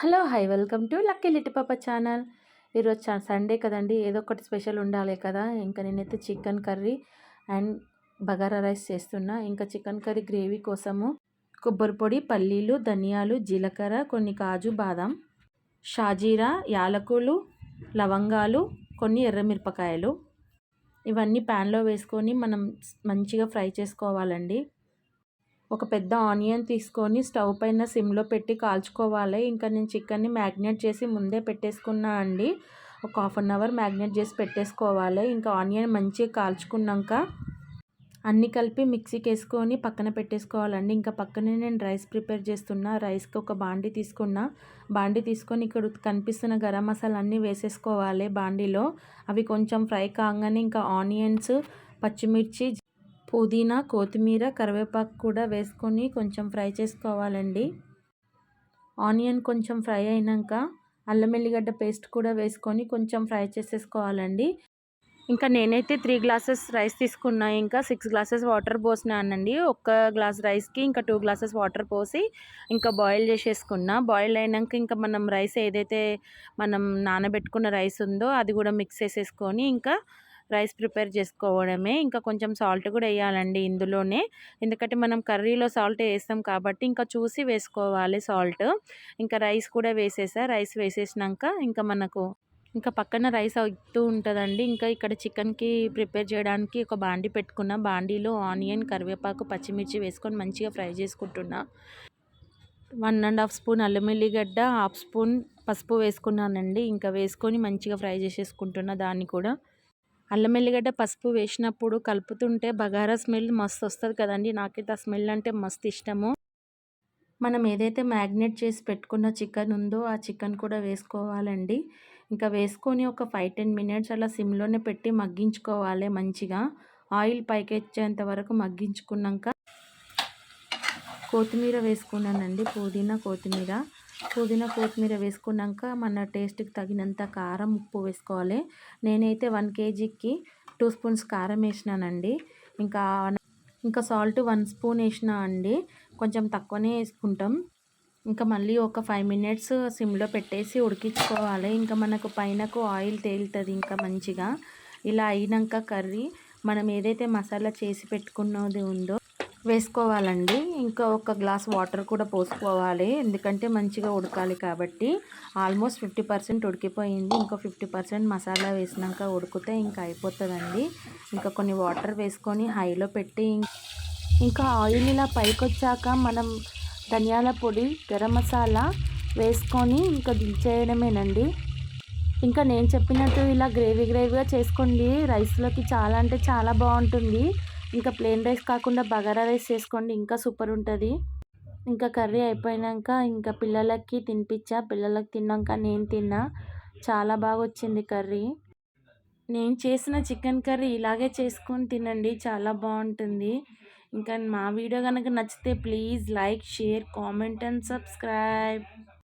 Hello hi welcome to lucky litti పాప channel. ఈరోజు చా- సండే కదండి ఏదో ఒకటి స్పెషల్ ఉండాలి కదా. ఇంకా నేనైతే chicken curry and bagara rice చేస్తున్నా. ఇంకా చికెన్ కర్రీ గ్రేవీ కోసము కొబ్బరి పొడి పల్లీలు ధనియాలు జీలకర్ర కొన్ని కాజు బాదం షాజీరా యాలకులు లవంగాలు కొన్ని ఎర్రమిరపకాయలు ఇవన్నీ ప్యాన్లో వేసుకొని మనం మంచిగా ఫ్రై చేసుకోవాలండి. ఒక పెద్ద ఆనియన్ తీసుకొని స్టవ్ పైన సిమ్లో పెట్టి కాల్చుకోవాలి. ఇంకా నేను చికెన్ని మ్యాగ్నేట్ చేసి ముందే పెట్టేసుకున్నా అండి. ఒక హాఫ్ అన్ అవర్ మ్యాగ్నేట్ చేసి పెట్టేసుకోవాలి. ఇంకా ఆనియన్ మంచిగా కాల్చుకున్నాక అన్నీ కలిపి మిక్సీకి వేసుకొని పక్కన పెట్టేసుకోవాలండి. ఇంకా పక్కనే నేను రైస్ ప్రిపేర్ చేస్తున్నా. రైస్కి ఒక బాండి తీసుకున్నా. బాండి తీసుకొని ఇక్కడ కనిపిస్తున్న గరం మసాలా అన్నీ వేసేసుకోవాలి బాండీలో. అవి కొంచెం ఫ్రై కాగానే ఇంకా ఆనియన్స్ పచ్చిమిర్చి పుదీనా కొత్తిమీర కరివేపాకు కూడా వేసుకొని కొంచెం ఫ్రై చేసుకోవాలండి. ఆనియన్ కొంచెం ఫ్రై అయినాక అల్లం ఎల్లిగడ్డ పేస్ట్ కూడా వేసుకొని కొంచెం ఫ్రై చేసేసుకోవాలండి. ఇంకా నేనైతే త్రీ గ్లాసెస్ రైస్ తీసుకున్నా. ఇంకా సిక్స్ గ్లాసెస్ వాటర్ పోసినానండి. ఒక్క గ్లాస్ రైస్కి ఇంకా టూ గ్లాసెస్ వాటర్ పోసి ఇంకా బాయిల్ చేసేసుకున్నా. బాయిల్ అయినాక ఇంకా మనం రైస్ ఏదైతే మనం నానబెట్టుకున్న రైస్ ఉందో అది కూడా మిక్స్ చేసేసుకొని ఇంకా రైస్ ప్రిపేర్ చేసుకోవడమే. ఇంకా కొంచెం సాల్ట్ కూడా వేయాలండి ఇందులోనే. ఎందుకంటే మనం కర్రీలో సాల్ట్ వేస్తాం కాబట్టి ఇంకా చూసి వేసుకోవాలి సాల్ట్. ఇంకా రైస్ కూడా వేసేసా. రైస్ వేసేసినాక ఇంకా మనకు ఇంకా పక్కన రైస్ అవుతూ ఉంటుందండి. ఇంకా ఇక్కడ చికెన్కి ప్రిపేర్ చేయడానికి ఒక బాండి పెట్టుకున్న. బాండీలో ఆనియన్ కరివేపాకు పచ్చిమిర్చి వేసుకొని మంచిగా ఫ్రై చేసుకుంటున్నా. వన్ అండ్ హాఫ్ స్పూన్ అల్లం ఎల్లిగడ్డ హాఫ్ స్పూన్ పసుపు వేసుకున్నానండి. ఇంకా వేసుకొని మంచిగా ఫ్రై చేసేసుకుంటున్నా దాన్ని కూడా. అల్లం ఎల్లిగడ్డ పసుపు వేసినప్పుడు కలుపుతుంటే బగారా స్మెల్ మస్తు వస్తుంది కదండి. నాకైతే ఆ స్మెల్ అంటే మస్తు ఇష్టము. మనం ఏదైతే మ్యాగ్నేట్ చేసి పెట్టుకున్న చికెన్ ఉందో ఆ చికెన్ కూడా వేసుకోవాలండి. ఇంకా వేసుకొని ఒక ఫైవ్ టెన్ మినిట్స్ అలా సిమ్లోనే పెట్టి మగ్గించుకోవాలి మంచిగా. ఆయిల్ పైకి వచ్చేంత వరకు మగ్గించుకున్నాక కొత్తిమీర వేసుకున్నానండి పుదీనా కొత్తిమీర. పుదీనా కొత్తిమీర వేసుకున్నాక మన టేస్ట్కి తగినంత కారం ఉప్పు వేసుకోవాలి. నేనైతే వన్ కేజీకి టూ స్పూన్స్ కారం వేసినానండి. ఇంకా ఇంకా సాల్ట్ వన్ స్పూన్ వేసిన అండి. కొంచెం తక్కువనే వేసుకుంటాం. ఇంకా మళ్ళీ ఒక ఫైవ్ మినిట్స్ సిమ్లో పెట్టేసి ఉడికించుకోవాలి. ఇంకా మనకు పైనకు ఆయిల్ తేలుతుంది ఇంకా మంచిగా. ఇలా అయినాక కర్రీ మనం ఏదైతే మసాలా చేసి పెట్టుకున్నది ఉందో వేసుకోవాలండి. ఇంకా ఒక గ్లాస్ వాటర్ కూడా పోసుకోవాలి. ఎందుకంటే మంచిగా ఉడకాలి కాబట్టి ఆల్మోస్ట్ ఫిఫ్టీ పర్సెంట్ ఉడికిపోయింది. ఇంకా ఫిఫ్టీ పర్సెంట్ మసాలా వేసినాక ఉడికితే ఇంకా అయిపోతుందండి. ఇంకా కొన్ని వాటర్ వేసుకొని హైలో పెట్టి ఇంకా ఆయిల్ ఇలా పైకి వచ్చాక మనం ధనియాల పొడి గరం మసాలా వేసుకొని ఇంకా దించేయడమేనండి. ఇంకా నేను చెప్పినట్టు ఇలా గ్రేవీ గ్రేవీగా చేసుకోండి. రైస్లోకి చాలా అంటే చాలా బాగుంటుంది. ఇంకా ప్లెయిన్ రైస్ కాకుండా బగారా రైస్ చేసుకోండి ఇంకా సూపర్ ఉంటుంది. ఇంకా కర్రీ అయిపోయాక ఇంకా పిల్లలకి తినిపించా పిల్లలకి తిన్నాక నేను తిన్నా. చాలా బాగా వచ్చింది కర్రీ. నేను చేసిన చికెన్ కర్రీ ఇలాగే చేసుకొని తినండి చాలా బాగుంటుంది. ఇంకా మా వీడియో కనుక నచ్చితే please like share comment and subscribe.